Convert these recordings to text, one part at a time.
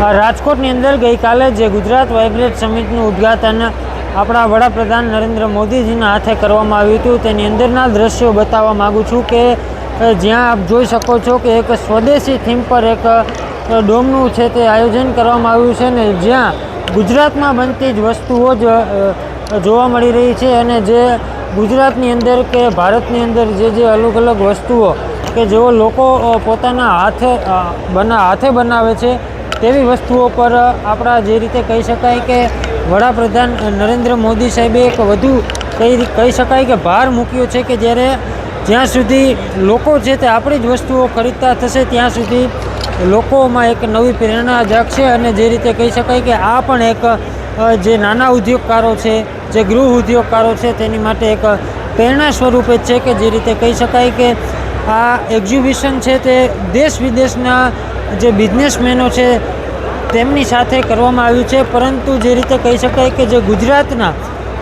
રાજકોટની અંદર ગઈકાલે જે ગુજરાત વાઇબ્રેટ સમિટનું ઉદ્ઘાટન આપણા વડાપ્રધાન નરેન્દ્ર મોદીજીના હાથે કરવામાં આવ્યું હતું, તેની અંદરના દ્રશ્યો બતાવવા માગું છું કે જ્યાં આપ જોઈ શકો છો કે એક સ્વદેશી થીમ પર એક ડોમનું છે તે આયોજન કરવામાં આવ્યું છે ને જ્યાં ગુજરાતમાં બનતી જ વસ્તુઓ જ જોવા મળી રહી છે અને જે ગુજરાતની અંદર કે ભારતની અંદર જે જે અલગ અલગ વસ્તુઓ કે જેઓ લોકો પોતાના હાથે બના, હાથે બનાવે છે તેવી વસ્તુઓ પર આપણા જે રીતે કહી શકાય કે વડાપ્રધાન નરેન્દ્ર મોદી સાહેબે એક વધુ કહી કહી શકાય કે ભાર મૂક્યો છે કે જ્યારે જ્યાં સુધી લોકો છે તે આપણી જ વસ્તુઓ ખરીદતા થશે, ત્યાં સુધી લોકોમાં એક નવી પ્રેરણા જાગશે અને જે રીતે કહી શકાય કે આ પણ એક જે નાના ઉદ્યોગકારો છે, જે ગૃહ ઉદ્યોગકારો છે, તેની માટે એક પ્રેરણા સ્વરૂપે છે કે જે રીતે કહી શકાય કે આ એક્ઝિબિશન છે તે દેશ વિદેશના જે બિઝનેસમેનો છે તેમની સાથે કરવામાં આવ્યું છે. પરંતુ જે રીતે કહી શકાય કે જે ગુજરાતના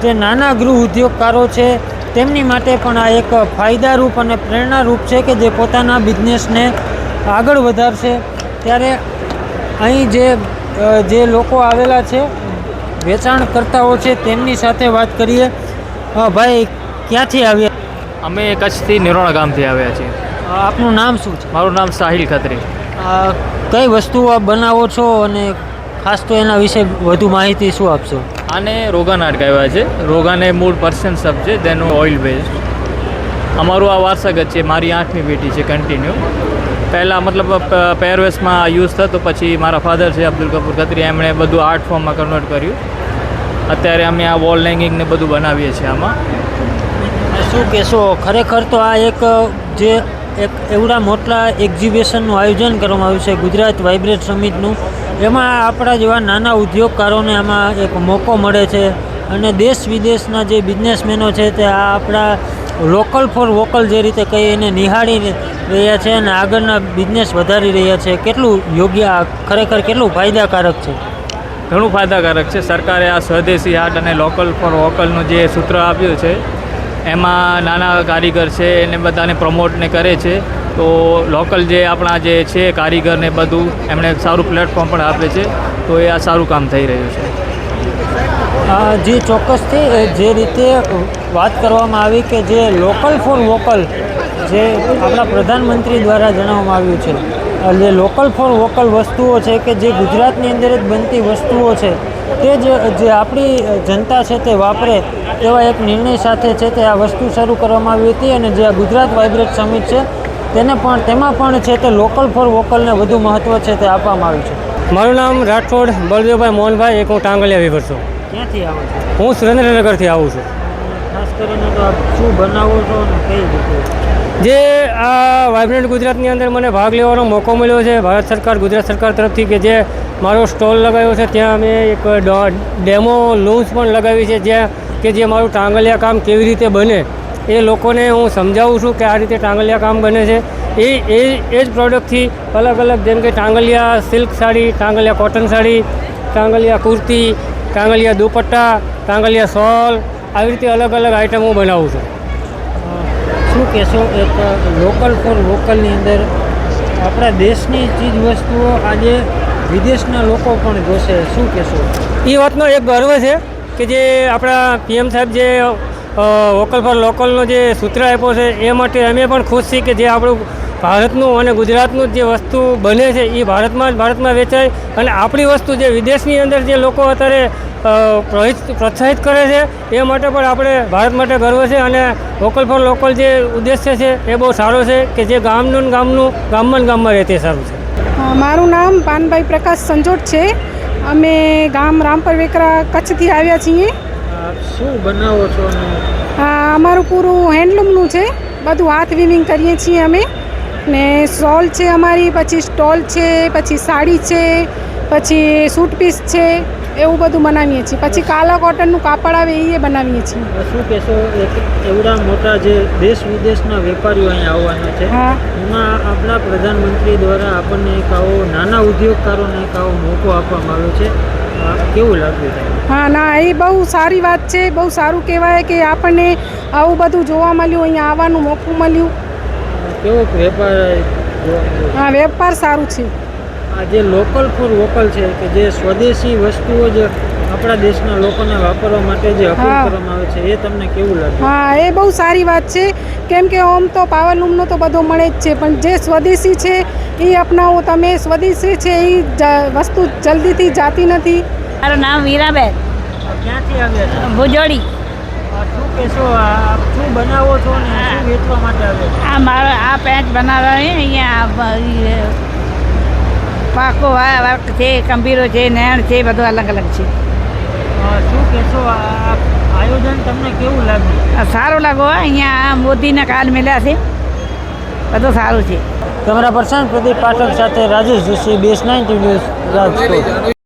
જે નાના ગૃહ ઉદ્યોગકારો છે, તેમની માટે પણ આ એક ફાયદારૂપ અને પ્રેરણારૂપ છે કે જે પોતાના બિઝનેસને આગળ વધારશે. ત્યારે અહીં જે જે લોકો આવેલા છે, વેચાણકર્તાઓ છે, તેમની સાથે વાત કરીએ. ભાઈ, ક્યાંથી આવ્યા? અમે કચ્છથી નિરોણા ગામથી આવ્યા છીએ. આપનું નામ શું છે? મારું નામ સાહિલ ખત્રી. કઈ વસ્તુઓ આપ બનાવો છો અને ખાસ તો એના વિશે વધુ માહિતી શું આપશો? આને રોગાન આર્ટ કહેવાય છે. રોગાન એ મૂળ પર્સન સબ છે તેનું ઓઇલ બેઝ અમારું આ વારસાગત છે મારી આઠમી બેટી છે કન્ટિન્યુ પહેલાં મતલબ પહેરવેશમાં યુઝ થતો પછી મારા ફાધર છે અબ્દુલ કપૂર ખત્રી એમણે બધું આર્ટ ફોર્મમાં કન્વર્ટ કર્યું. અત્યારે અમે આ વોલ હેંગિંગ ને બધું બનાવીએ છીએ આમાં. શું કહેશો? ખરેખર તો આ એક, જે એક એવડા મોટા એક્ઝિબિશનનું આયોજન કરવામાં આવ્યું છે, ગુજરાત વાઇબ્રેટ સમિટનું. એમાં આપણા જેવા નાના ઉદ્યોગકારોને આમાં એક મોકો મળે છે અને દેશ વિદેશના જે બિઝનેસમેનો છે તે આ આપણા લોકલ ફોર વોકલ જે રીતે કહીએ એને નિહાળી રહ્યા છે અને આગળના બિઝનેસ વધારી રહ્યા છે. કેટલું યોગ્ય ખરેખર કેટલું ફાયદાકારક છે? ઘણું ફાયદાકારક છે. સરકારે આ સ્વદેશી આર્ટ અને લોકલ ફોર વોકલનું જે સૂત્ર આપ્યું છે એમાં નાના કારીગર છે એને બધાને પ્રમોટને કરે છે. તો લોકલ જે આપણા જે છે કારીગરને બધું, એમણે સારું પ્લેટફોર્મ પણ આપે છે. તો એ આ સારું કામ થઈ રહ્યું છે. જે ચોક્કસથી જે રીતે વાત કરવામાં આવી કે જે લોકલ ફોર વોકલ જે આપણા પ્રધાનમંત્રી દ્વારા જણાવવામાં આવ્યું છે જે લોકલ ફોર વોકલ વસ્તુઓ છે કે જે ગુજરાતની અંદર જ બનતી વસ્તુઓ છે તે જ જે આપણી જનતા છે તે વાપરે એવા એક નિર્ણય સાથે છે તે આ વસ્તુ શરૂ કરવામાં આવી હતી અને જે આ ગુજરાત વાઇબ્રેટ સમિટ છે તેને પણ તેમાં પણ છે તે લોકલ ફોર વોકલને વધુ મહત્ત્વ છે તે આપવામાં આવ્યું છે. મારું નામ રાઠોડ બળદેવભાઈ મોહનભાઈ એક હું ટાંગલિયા વિભર છું. ક્યાંથી આવો છો? હું સુરેન્દ્રનગરથી આવું છું. ખાસ કરીને તો આપ શું બનાવો છો અને કઈ રીતે? જે આ વાઇબ્રન્ટ ગુજરાતની અંદર મને ભાગ લેવાનો મોકો મળ્યો છે, ભારત સરકાર ગુજરાત સરકાર તરફથી કે જે મારો સ્ટોલ લગાવ્યો છે, ત્યાં અમે એક ડેમો લોન્ચ પણ લગાવી છે, જ્યાં કે જે મારું ટાંગલિયા કામ કેવી રીતે બને એ લોકોને હું સમજાવું છું કે આ રીતે ટાંગલિયા કામ બને છે. એ એ એ જ પ્રોડક્ટથી અલગ અલગ જેમ કે Tangaliya silk sari, Tangaliya cotton sari, Tangaliya kurti, Tangaliya dupatta, Tangaliya shawl, આવી રીતે અલગ અલગ આઇટમ હું બનાવું છું. શું કહેશો? એક લોકલ ફોર લોકલની અંદર આપણા દેશની ચીજ વસ્તુઓ આજે વિદેશના લોકો પણ જોશે. શું કહેશો? એ વાતનો એક ગર્વ છે કે જે આપણા પીએમ સાહેબ જે વોકલ ફોર લોકલનો જે સૂત્ર આપ્યો છે, એ માટે અમે પણ ખુશ છીએ કે જે આપણું ભારતનું અને ગુજરાતનું જે વસ્તુ બને છે એ ભારતમાં જ ભારતમાં વેચાય અને આપણી વસ્તુ જે વિદેશની અંદર જે લોકો અત્યારે પ્રોત્સાહિત કરે છે. એ માટે પણ આપણે ભારત માટે ગર્વ છે અને વોકલ ફોર લોકલ જે ઉદ્દેશ્ય છે એ બહુ સારો છે કે જે ગામનું ગામનું ગામમાં ગામમાં રહે તે સારું છે. મારું નામ પાનભાઈ પ્રકાશ સંજોટ છે. અમે ગામ રામપર વેકરા કચ્છથી આવ્યા છીએ. શું બનાવો છો અમારું પૂરું હેન્ડલૂમનું છે. બધું હાથ વિવિંગ કરીએ છીએ અમે. ને શોલ છે અમારી પછી સ્ટોલ છે પછી સાડી છે પછી સૂટ પીસ છે. એવું બધું બનાવીએ છીએ. પછી કાલા કોટનનું કાપડ આવે એ બનાવીએ છીએ. શું કહેશો એવડા મોટા જે દેશ વિદેશના વેપારીઓ અહીંયા આવવાના છે એમાં આપણા પ્રધાનમંત્રી દ્વારા આપણને એક આવો નાના ઉદ્યોગકારોને એક આવો મોકો આપવામાં આવ્યો છે. કેવું લાગ્યું છે હા ના એ બહુ સારી વાત છે. બહુ સારું કહેવાય કે આપણને આવું બધું જોવા મળ્યું અહીંયા આવવાનું મોકું મળ્યું. કેવો વેપાર હા વેપાર સારું છે. આ જે લોકલ ફોર વોકલ છે કે જે સ્વદેશી વસ્તુઓ જે આપણા દેશના લોકોને વાપરવા માટે જે અપીલ હા. કરવામાં આવે છે એ તમને કેવું લાગે? હા એ બહુ સારી વાત છે. કેમ કે ઓમ તો પાવરલૂમનો તો બધો મળે જ છે પણ જે સ્વદેશી છે એ અપનાવો. તમે સ્વદેશી છે એ વસ્તુ જલ્દીથી જાતી નથી. મારું નામ વીરાબેન. ક્યાંથી આવ્યા છે? ભુજોડી. આ શું કહેશો? આ આપ શું બનાવો છો ને? શું વેચવા માટે આવ્યા આ મારો આ પેન્ટ બનાવવાની અહીંયા પાકો વા- વર્ક છે કંબીરો છે નેણ છે બધું અલગ અલગ છે. શું કહેશો આયોજન તમને કેવું લાગ્યું? સારું લાગો હો. અહીંયા મોદીના કાર્ડ મળ્યા છે. બધું સારું છે. કેમેરા પર્સન પ્રદીપ પાઠક સાથે રાજેશ જોશી બેસ નાઇન્ટી ન્યૂઝ રાજકોટ.